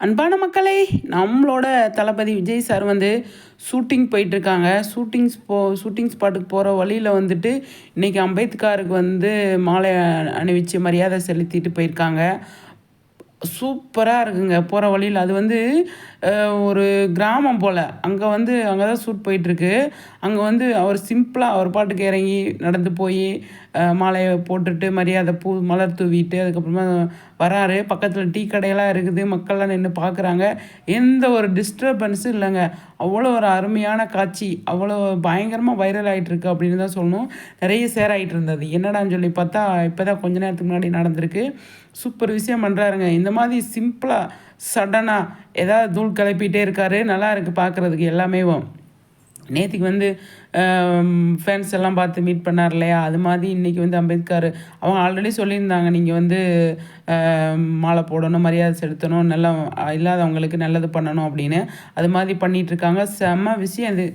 அன்பான மக்களே நம்மளோட தளபதி விஜய் சார் வந்து ஷூட்டிங் போயிட்டுருக்காங்க. ஷூட்டிங்ஸ் போ ஷூட்டிங் ஸ்பாட்டுக்கு போகிற வழியில் வந்துட்டு இன்றைக்கி அம்பேத்கருக்கு வந்து மாலை அணிவிச்சு மரியாதை செலுத்திட்டு போயிருக்காங்க. சூப்பராக இருக்குங்க. போகிற வழியில். அது வந்து ஒரு கிராமம் போல். அங்கே வந்து அங்கே தான் ஷூட் போயிட்டுருக்கு. அங்கே வந்து அவர் சிம்பிளாக அவர் பாட்டுக்கு இறங்கி நடந்து போய் மாலையை போட்டுட்டு மரியாதை பூ மலர் தூவிட்டு அதுக்கப்புறமா வராரு. பக்கத்தில் டீ கடையெல்லாம் இருக்குது. மக்கள்லாம் நின்று பார்க்குறாங்க எந்த ஒரு டிஸ்டர்பன்ஸும் இல்லைங்க. அவ்வளோ ஒரு அருமையான காட்சி. அவ்வளோ பயங்கரமாக வைரல் ஆகிட்டுருக்கு அப்படின்னு தான் சொல்லணும். நிறைய சேர் ஆகிட்டு இருந்தது. என்னடான்னு சொல்லி பார்த்தா இப்போ தான் கொஞ்ச நேரத்துக்கு முன்னாடி நடந்திருக்கு. சூப்பர் விஷயம் பண்ணுறாருங்க இந்த மாதிரி சிம்பிளாக சடனாக ஏதாவது தூள் கிளப்பிகிட்டே இருக்காரு நல்லா இருக்குது பார்க்குறதுக்கு எல்லாமே. நேற்றுக்கு வந்து ஃபேன்ஸ் எல்லாம் பார்த்து மீட் பண்ணார் இல்லையா? அது மாதிரி இன்றைக்கி வந்து அம்பேத்கர். அவங்க ஆல்ரெடி சொல்லியிருந்தாங்க நீங்கள் வந்து மாலை போடணும் மரியாதை செலுத்தணும் நல்லா இல்லாதவங்களுக்கு நல்லது பண்ணணும் அப்படின்னு. அது மாதிரி பண்ணிகிட்ருக்காங்க செம்ம விஷயம் இது.